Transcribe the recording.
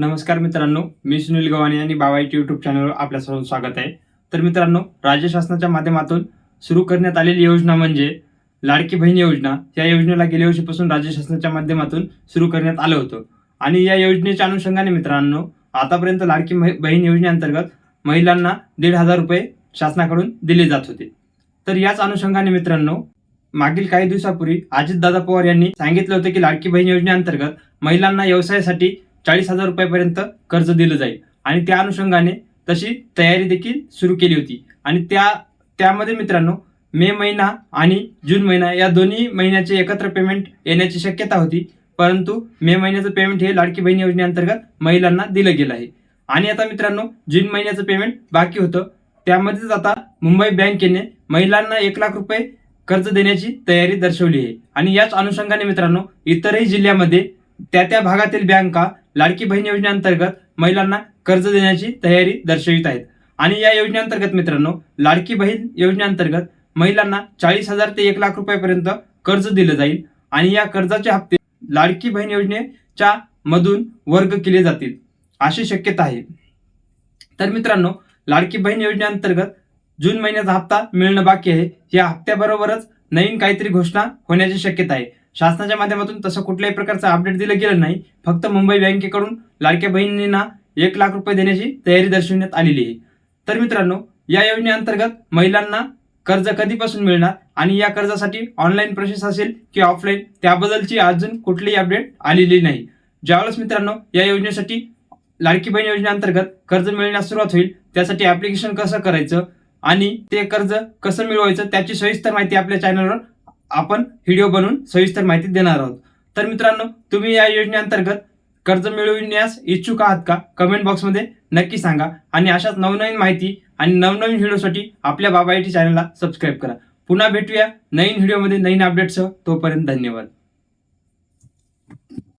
नमस्कार मित्रांनो मी सुनील गव्हाणे आणि बाबाईटी युट्यूब चॅनलवर आपल्या सर्व स्वागत आहे. तर मित्रांनो राज्य शासनाच्या माध्यमातून सुरू करण्यात आलेली योजना म्हणजे लाडकी बहीण योजना. या योजनेला गेल्या वर्षीपासून राज्य शासनाच्या माध्यमातून सुरू करण्यात आलं होतं. आणि या योजनेच्या अनुषंगाने मित्रांनो आतापर्यंत लाडकी बहीण योजनेअंतर्गत महिलांना दीड हजार रुपये शासनाकडून दिले जात होते. तर याच अनुषंगाने मित्रांनो मागील काही दिवसापूर्वी अजितदादा पवार यांनी सांगितलं होतं की लाडकी बहीण योजनेअंतर्गत महिलांना व्यवसायासाठी चाळीस हजार रुपयापर्यंत कर्ज दिलं जाईल. आणि त्या अनुषंगाने तशी तयारी देखील सुरू केली होती. आणि त्या त्यामध्ये मित्रांनो मे महिना आणि जून महिना या दोन्ही महिन्याचे एकत्र पेमेंट येण्याची शक्यता होती. परंतु मे महिन्याचं पेमेंट हे लाडकी बहीण योजनेअंतर्गत महिलांना दिलं गेलं आहे. आणि आता मित्रांनो जून महिन्याचं पेमेंट बाकी होतं. त्यामध्येच आता मुंबई बँकेने महिलांना एक लाख रुपये कर्ज देण्याची तयारी दर्शवली आहे. आणि याच अनुषंगाने मित्रांनो इतरही जिल्ह्यामध्ये त्या त्या भागातील बँका लाडकी बहीण योजनेअंतर्गत महिलांना कर्ज देण्याची तयारी दर्शवित आहेत. आणि या योजनेअंतर्गत मित्रांनो लाडकी बहीण योजनेअंतर्गत महिलांना चाळीस हजार ते एक लाख रुपयापर्यंत कर्ज दिलं जाईल आणि या कर्जाचे हप्ते लाडकी बहीण योजनेच्या मधून वर्ग केले जातील अशी शक्यता आहे. तर मित्रांनो लाडकी बहीण योजनेअंतर्गत जून महिन्याचा हप्ता मिळणं बाकी आहे. या हप्त्याबरोबरच नवीन काहीतरी घोषणा होण्याची शक्यता आहे. शासनाच्या माध्यमातून तसं कुठल्याही प्रकारचं अपडेट दिलं गेलं नाही. फक्त मुंबई बँकेकडून लाडक्या बहिणींना एक लाख रुपये देण्याची तयारी दर्शवण्यात आलेली आहे. तर मित्रांनो या योजनेअंतर्गत महिलांना कर्ज कधीपासून मिळणार आणि या कर्जासाठी ऑनलाईन प्रोसेस असेल की ऑफलाईन त्याबद्दलची अजून कुठलीही अपडेट आलेली नाही. ज्यावेळेस मित्रांनो या योजनेसाठी लाडकी बहीण योजनेअंतर्गत कर्ज मिळण्यास सुरुवात होईल त्यासाठी ऍप्लिकेशन कसं करायचं आणि ते कर्ज कसं मिळवायचं त्याची सविस्तर माहिती आपल्या चॅनलवर आपण व्हिडिओ बनवून सविस्तर माहिती देणार आहोत. तर मित्रांनो तुम्ही या योजनेअंतर्गत कर्ज मिळविण्यास इच्छुक आहात का? कमेंट बॉक्समध्ये नक्की सांगा आणि अशाच नवनवीन माहिती आणि नवनवीन व्हिडिओसाठी आपल्या बाबा आय टी चॅनलला सबस्क्राईब करा. पुन्हा भेटूया नवीन व्हिडिओमध्ये नवीन अपडेटसह तोपर्यंत धन्यवाद.